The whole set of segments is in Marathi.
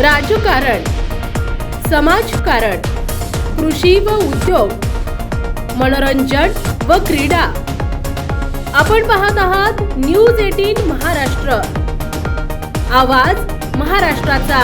राजकारण समाजकारण कृषी व उद्योग मनोरंजन व क्रीडा. आपण पाहत आहात न्यूज एटीन महाराष्ट्र. आवाज महाराष्ट्राचा.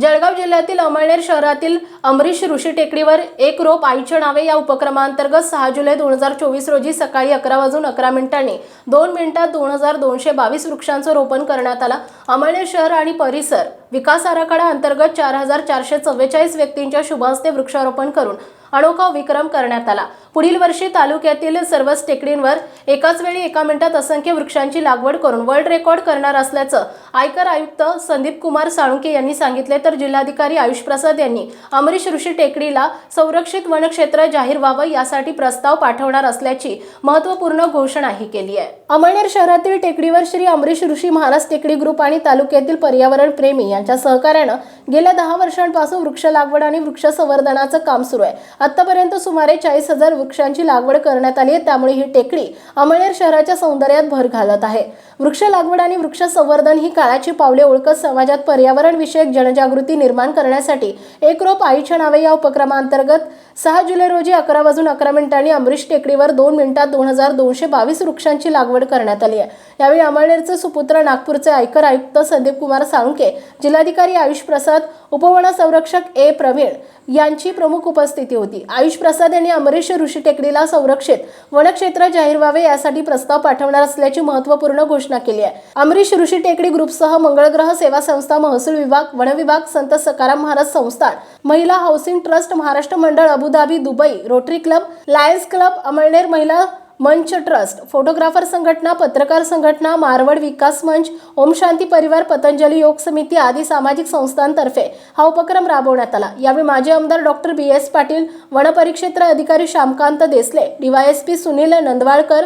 जळगाव जिल्ह्यातील अमळनेर शहरातील अमरीश ऋषी टेकडीवर एक रोप आईच्या नावे या उपक्रमांतर्गत सहा जुलै दोन हजार चोवीस रोजी सकाळी अकरा वाजून अकरा मिनिटांनी दोन मिनिटात दोन हजार दोनशे बावीस वृक्षांचं रोपण करण्यात आलं. अमळनेर शहर आणि परिसर विकास आराखडा अंतर्गत चार हजार चारशे चव्वेचाळीस व्यक्तींच्या शुभहस्ते वृक्षारोपण करून अनोखा विक्रम करण्यात आला. पुढील वर्षी तालुक्यातील सर्वच टेकडींवर एकाच वेळी एका मिनिटात असंख्य वृक्षांची लागवड करून वर्ल्ड रेकॉर्ड करणार असल्याचं आयकर आयुक्त संदीप कुमार साळुंके यांनी सांगितले. तर जिल्हाधिकारी आयुष प्रसाद यांनी अमरीश ऋषी टेकडीला संरक्षित वनक्षेत्र जाहीर व्हावं यासाठी प्रस्ताव पाठवणार असल्याची महत्त्वपूर्ण घोषणाही केली आहे. अमळनेर शहरातील टेकडीवर श्री अमरीश ऋषी महाराज टेकडी ग्रुप आणि तालुक्यातील पर्यावरण प्रेमी यांच्या सहकार्यानं गेल्या दहा वर्षांपासून वृक्ष लागवड आणि वृक्ष संवर्धनाचं काम सुरू आहे. आतापर्यंत सुमारे चाळीस हजार वृक्षांची लागवड करण्यात आली आहे. त्यामुळे ही टेकडी अमळनेर शहराच्या सौंदर्यात भर घालत आहे. वृक्ष लागवड आणि वृक्ष संवर्धन ही काळाची पावले ओळखत समाजात पर्यावरण विषयक जनजागृती निर्माण करण्यासाठी एक रोप आईच्या नावे या उपक्रमांतर्गत सहा जुलै रोजी अकरा वाजून अकरा मिनिटांनी अमरीश टेकडीवर दोन मिनिटात दोन हजार दोनशे बावीस वृक्षांची लागवड करण्यात आली आहे. यावेळी अमळनेरचे सुपुत्र नागपूरचे आयकर आयुक्त संदीप कुमार साळुंके जिल्हाधिकारी आयुष प्रसाद उपवन संरक्षक ए प्रवीण यांची प्रमुख उपस्थिती होती. आयुष प्रसाद यांनी अमरीश ऋषी टेकडीला संरक्षित वनक्षेत्र जाहीर व्हावे यासाठी प्रस्ताव पाठवणार असल्याची महत्त्वपूर्ण घोषणा केली आहे. अमरीश ऋषी टेकडी ग्रुपसह मंगळग्रह सेवा संस्था महसूल विभाग वन विभाग संत सकाराम महाराज संस्थान महिला हाऊसिंग ट्रस्ट महाराष्ट्र मंडळ Abu Dhabi Dubai rotary club lions club Amalner महिला मंच ट्रस्ट फोटोग्राफर संघटना पत्रकार संघटना मारवड विकास मंच ओम शांती परिवार पतंजली योग समिती आदी सामाजिक संस्थांतर्फे हा उपक्रम राबवण्यात आला. यावेळी माजी आमदार डॉक्टर बी एस पाटील वनपरिक्षेत्र अधिकारी श्यामकांत देसले डीवायएसपी सुनील नंदवाळकर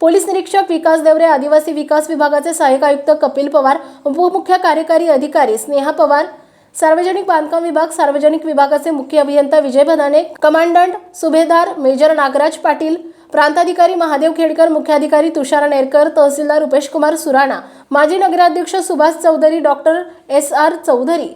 पोलीस निरीक्षक विकास देवरे आदिवासी विकास विभागाचे सहाय्यक आयुक्त कपिल पवार उपमुख्य कार्यकारी अधिकारी स्नेहा पवार सार्वजनिक बांधकाम विभाग सार्वजनिक विभागाचे मुख्य अभियंता विजय भदाने कमांडंट सुभेदार मेजर नागराज पाटील प्रांताधिकारी महादेव खेडकर मुख्याधिकारी तुषार नेरकर तहसीलदार रुपेश कुमार सुराणा माजी नगराध्यक्ष Subhash Chaudhari doctor S R Chaudhari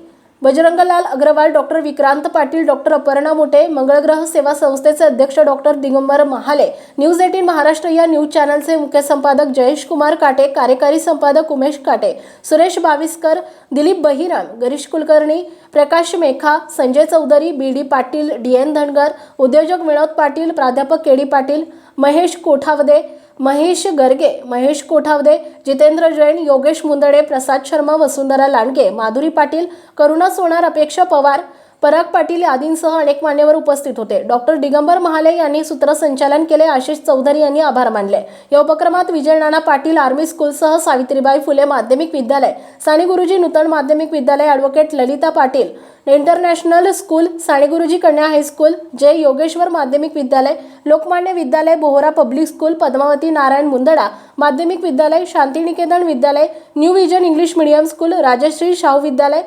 Bajranglal Agrawal doctor Vikrant Patil doctor Aparna Mothe मंगळग्रह सेवा संस्थेचे अध्यक्ष doctor Digambar Mahale news eighteen Maharashtra या न्यूज चॅनलचे मुख्य संपादक जयेश कुमार काटे कार्यकारी संपादक Umesh Kate Suresh Baviskar Dilip Bahiram Girish Kulkarni Prakash Mekha Sanjay Chaudhari B D Patil D N Dhangar उद्योजक विनोद पाटील प्राध्यापक के डी पाटील महेश कोठावदे महेश गर्गे महेश कोठावदे जितेंद्र जैन योगेश मुंदडे प्रसाद शर्मा वसुंधरा लांडगे माधुरी पाटील करुणा सोनार अपेक्षा पवार पराग पाटील आदींसह अनेक मान्यवर उपस्थित होते. डॉक्टर दिगंबर महाले यांनी सूत्रसंचालन केले. आशिष चौधरी यांनी आभार मानले. या उपक्रमात विजय नाना पाटील आर्मी स्कूलसह सावित्रीबाई फुले माध्यमिक विद्यालय साने गुरुजी नूतन माध्यमिक विद्यालय advocate Lalita Patil international school Saneguruji कन्या हायस्कूल जय योगेश्वर माध्यमिक विद्यालय लोकमान्य विद्यालय बोहरा पब्लिक स्कूल पद्मावती नारायण मुंदडा माध्यमिक विद्यालय शांतिनिकेतन विद्यालय new vision English medium school Rajshri Shahu विद्यालय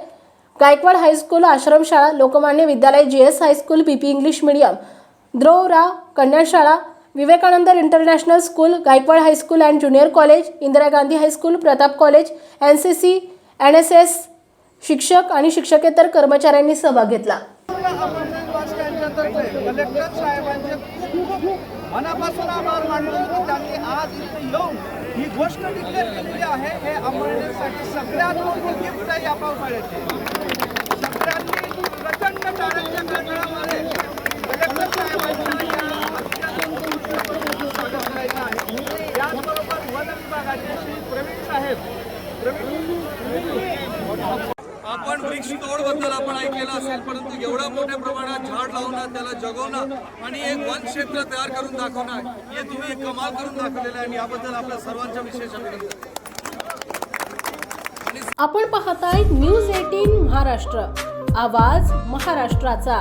गायकवाड हायस्कूल आश्रमशाळा लोकमान्य विद्यालय G S high school P P English medium. द्रोवरा कन्याशाळा Vivekanand international school Gaikwad high school and junior college Indira Gandhi high school Pratap college N C C N S S शिक्षक आणि शिक्षकेतर कर्मचाऱ्यांनी सहभाग घेतला. वाचकांच्यातर्फे कलेक्टर साहेबांचे खूप मनापासून आभार मानतो की त्यांनी आज इथे येऊन ही गोष्ट डिक्लेअर केलेली आहे. हे अंमळनेरसाठी सगळ्यात मोठी गिफ्ट आहे या पावसाळ्याची. सगळ्यांनी प्रचंड टाळ्यांच्या गडगडामध्ये कलेक्टर साहेबांच्या या अभियानाचं उत्तम स्वागत करायचं आहे त्याचबरोबर वन विभागाचे श्री प्रवीण साहेब प्रवीण आपण वृक्ष तोडबद्दल आपण ऐकलेलं असेल परंतु एवढ्या मोठ्या प्रमाणात झाड लावणं त्याला जगवणं आणि एक वन क्षेत्र तयार करून दाखवणं हे तुम्ही कमाल करून दाखवलेलं आहे आणि याबद्दल आपल्या सर्वांच्या विशेष अभिनंदन. आपण पाहताय न्यूज एटीन महाराष्ट्र आवाज महाराष्ट्राचा.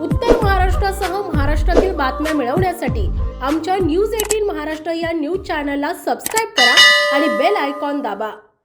उत्तर महाराष्ट्रासह महाराष्ट्रातील बातम्या मिळवण्यासाठी आमच्या न्यूज एटीन महाराष्ट्र या न्यूज चॅनलला सबस्क्राईब करा आणि बेल आयकॉन दाबा.